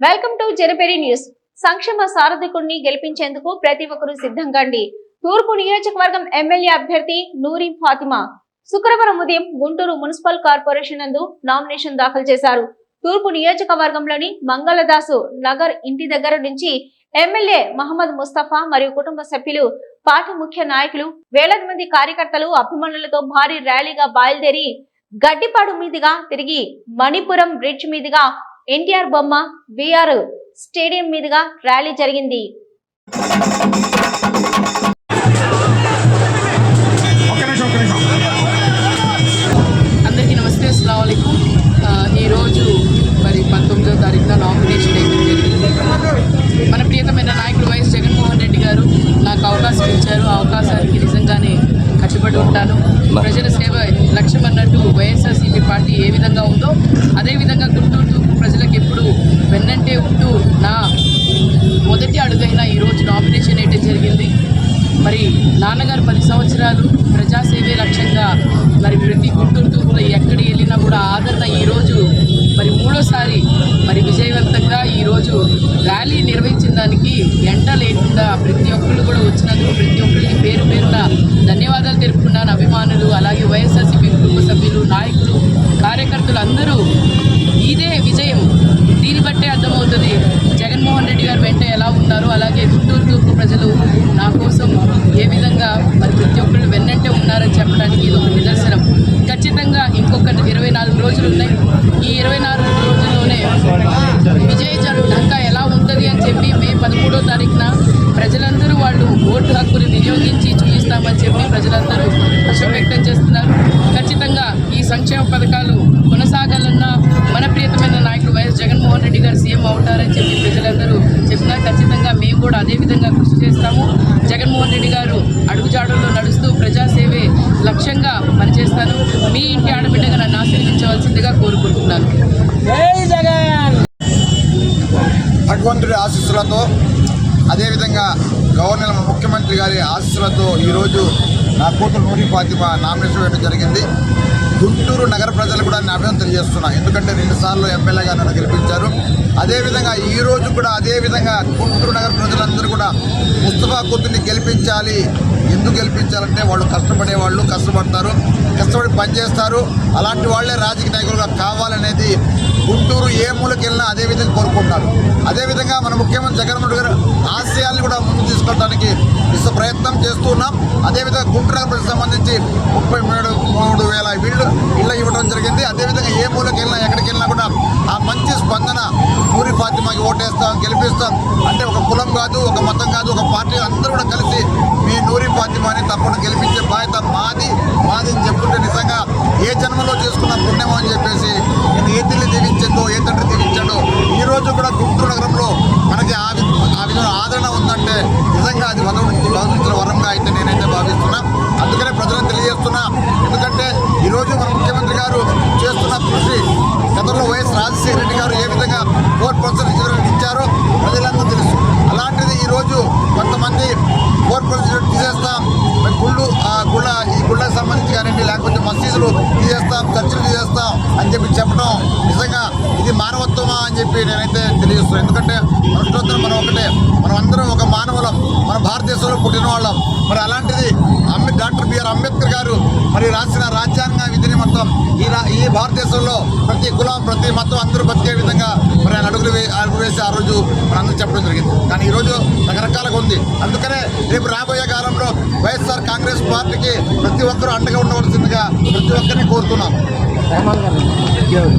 Welcome to జనపేరి news. సంక్షేమ సారథికుడిని గెలిపించేందుకు ప్రతి ఒక్కరూ సిద్ధంగాండి. తూర్పు నియోజకవర్గం ఎమ్మెల్యే అభ్యర్థి నూరి ఫాతిమా. శుక్రవారం ఉదయం గుంటూరు మున్సిపల్ కార్పొరేషన్ నందు నామినేషన్ దాఖలు చేశారు. తూర్పు నియోజకవర్గంలోని మంగళదాసు నగర్ ఇంటి దగ్గర నుంచి ఎమ్మెల్యే మహమ్మద్ ముస్తఫా మరియు కుటుంబ సభ్యులు పార్టీ ముఖ్య నాయకులు వేలాది మంది కార్యకర్తలు అభిమానులతో భారీ ర్యాలీగా బయలుదేరి గడ్డిపాడు మీదుగా తిరిగి మణిపురం బ్రిడ్జ్ మీదుగా ఎన్టీఆర్ బొమ్మ విఆర్ స్టేడియం మీదుగా ర్యాలీ జరిగింది. ఒక్క నిమిషం ఒక్క నిమిషం. అందరికీ నమస్తే అస్సలం ఈరోజు మరి పంతొమ్మిదో తారీఖున నామినేషన్ జరిగింది. మన ప్రియతమైన నాయకుడు వైఎస్ జగన్మోహన్ రెడ్డి గారు నాకు అవకాశం ఇచ్చారు. ఆ అవకాశానికి నిజంగానే కట్టుబడి ఉంటాను. ప్రజల పార్టీ ఏ విధంగా ఉందో అదేవిధంగా గుంటూరు తూర్పు ప్రజలకు ఎప్పుడు వెన్నంటే ఉంటూ నా మొదటి అడుగైన ఈరోజు నామినేషన్ అయితే జరిగింది. మరి నాన్నగారు పది సంవత్సరాలు ప్రజాసేవే లక్ష్యంగా మరి ప్రతి గుంటూరు తూర్పులో ఎక్కడికి వెళ్ళినా కూడా ఆదరణ ఈరోజు మరి మూడోసారి మరి విజయవంతంగా ఈరోజు ర్యాలీ నిర్వహించిన దానికి ఎంట లేకుండా ప్రతి ఒక్కళ్ళు కూడా వచ్చినందుకు ప్రతి ఒక్కరికి పేరు పేరున ధన్యవాదాలు తెలుపుకున్నాను అభిమానులు అలాగే వైఎస్ఆర్సీపీ కుటుంబ సభ్యులు నాయకులు కార్యకర్తలు అందరూ ఇదే విజయం దీన్ని బట్టే అర్థమవుతుంది జగన్మోహన్ రెడ్డి గారు వెంట ఎలా ఉన్నారు అలాగే గుంటూరు తూర్పు ప్రజలు నా కోసం ఏ విధంగా మరి ప్రతి ఒక్కళ్ళు వెన్నంటే ఉన్నారని చెప్పడానికి ఇది ఒక నిదర్శనం ఖచ్చితంగా ఇంకొక ఇరవై నాలుగు రోజులు ఉన్నాయి. ఈ ఇరవై నాలుగు రోజుల్లోనే విజయ జరు ఢంకా ఎలా ఉంటుంది అని చెప్పి మే పదమూడో తారీఖున ప్రజలందరూ వాళ్ళు ఓటు హక్కుని వినియోగించి చూపిస్తామని చెప్పి ప్రజలందరూ హర్షం వ్యక్తం చేస్తున్నారు. ఖచ్చితంగా ఈ సంక్షేమ పథకాలు కొనసాగాలన్న మన ప్రియతమైన నాయకుడు వైఎస్ జగన్మోహన్ రెడ్డి గారు సీఎం అవుతారని చెప్పి ప్రజలందరూ చెప్పినా ఖచ్చితంగా మేము కూడా అదే విధంగా కృషి చేస్తాము. జగన్మోహన్ రెడ్డి గారు అడుగుజాడల్లో నడుస్తూ ప్రజాసేవ లక్ష్యంగా పనిచేస్తాను. మీ ఇంటి ఆడబిడ్డగా నన్ను ఆశీర్వదించవలసిందిగా కోరుకుంటున్నాను. భగవంతుడి ఆశీస్సులతో అదేవిధంగా గవర్నర్ ముఖ్యమంత్రి గారి ఆశీస్సులతో ఈరోజు నా కూతురు నూరి ఫాతిమా నామినేషన్ వేయడం జరిగింది. గుంటూరు నగర ప్రజలు కూడా నేను అభినందన తెలియజేస్తున్నా ఎందుకంటే రెండుసార్లు ఎమ్మెల్యేగా నన్ను గెలిపించారు. అదేవిధంగా ఈ రోజు కూడా అదేవిధంగా గుంటూరు నగర ప్రజలందరూ కూడా ముస్తఫా కూతుర్ని గెలిపించాలి. ఎందుకు గెలిపించాలంటే వాళ్ళు కష్టపడే వాళ్ళు కష్టపడతారు కష్టపడి పనిచేస్తారు. అలాంటి వాళ్ళే రాజకీయ నాయకులుగా కావాలనేది గుంటూరు ఏ మూలకి వెళ్ళినా అదే విధంగా అదేవిధంగా మన ముఖ్యమంత్రి జగన్మోహన్ గారు చేస్తూ ఉన్నాం అదేవిధంగా గుంటూరు నగర సంబంధించి ముప్పై మూడు మూడు వేల ఇళ్ళు ఇళ్ళ ఇవ్వడం జరిగింది. అదేవిధంగా ఏ మూలకి వెళ్ళినా ఎక్కడికి వెళ్ళినా కూడా ఆ మంచి స్పందన పూరి ఫాతిమాకి ఓటేస్తాం గెలిపిస్తాం. అంటే ఒక కులం కాదు ఒక మతం కాదు ఒక పార్టీ అందరూ కూడా కలిసి మీ నూరి ఫాతిమాని తప్పకుండా గెలిపించే బాధ్యత మాది మాది అని చెప్పుకుంటే నిజంగా ఏ జన్మలో చేసుకున్న పుణ్యమో అని చెప్పేసి ఏ తల్లి దీవించిందో ఏ తండ్రి దీవించాడో ఈ రోజు కూడా గుంటూరు నగరంలో మనకి ఆ విధంగా ఆదరణ ఉందంటే నిజంగా అది భగవంతుడి భగవంతుడిచ్చిన అయితే నేనైతే భావిస్తున్నా. అందుకనే ప్రజలకు తెలియజేస్తున్నా. ఎందుకంటే ఈరోజు మన ముఖ్యమంత్రి గారు చేస్తున్న కృషి గతంలో వైఎస్ రాజశేఖర రెడ్డి గారు ఏ విధంగా ఫోర్ పర్సెంట్ రిజర్వేషన్ ఇచ్చారో ప్రజలందరూ తెలుసు. అలాంటిది ఈరోజు కొంతమంది ఫోర్ పర్సెంట్ తీసేస్తాం. గుళ్ళు ఆ గుళ్ళ ఈ గుళ్ళకి సంబంధించి కానివ్వండి లేకపోతే మసీదులు తీసేస్తాం. అని చెప్పి చెప్పడం నిజంగా ఇది మానవత్వమా అని చెప్పి నేనైతే తెలియజేస్తున్నాను. ఎందుకంటే మనుషులందరూ మనం ఒకటే మనం అందరం ఒక మానవులం మన భారతదేశంలో పుట్టిన వాళ్ళం. మరి అలాంటిది అంబే డాక్టర్ బిఆర్ అంబేద్కర్ గారు మరి రాసిన రాజ్యాంగ విధిని మొత్తం ఈ రా ఈ భారతదేశంలో ప్రతి కులం ప్రతి మతం అందరూ బతికే విధంగా మరి ఆయన అడుగులు వే అడుగు వేసి ఆ రోజు మన అందరూ చెప్పడం జరిగింది. కానీ ఈరోజు రకరకాలుగా ఉంది. అందుకనే రేపు రాబోయే కాలంలో వైఎస్ఆర్ కాంగ్రెస్ పార్టీకి ప్రతి ఒక్కరూ అండగా ఉండవలసిందిగా ప్రతి ఒక్కరిని కోరుతున్నాం cảm ơn anh chưa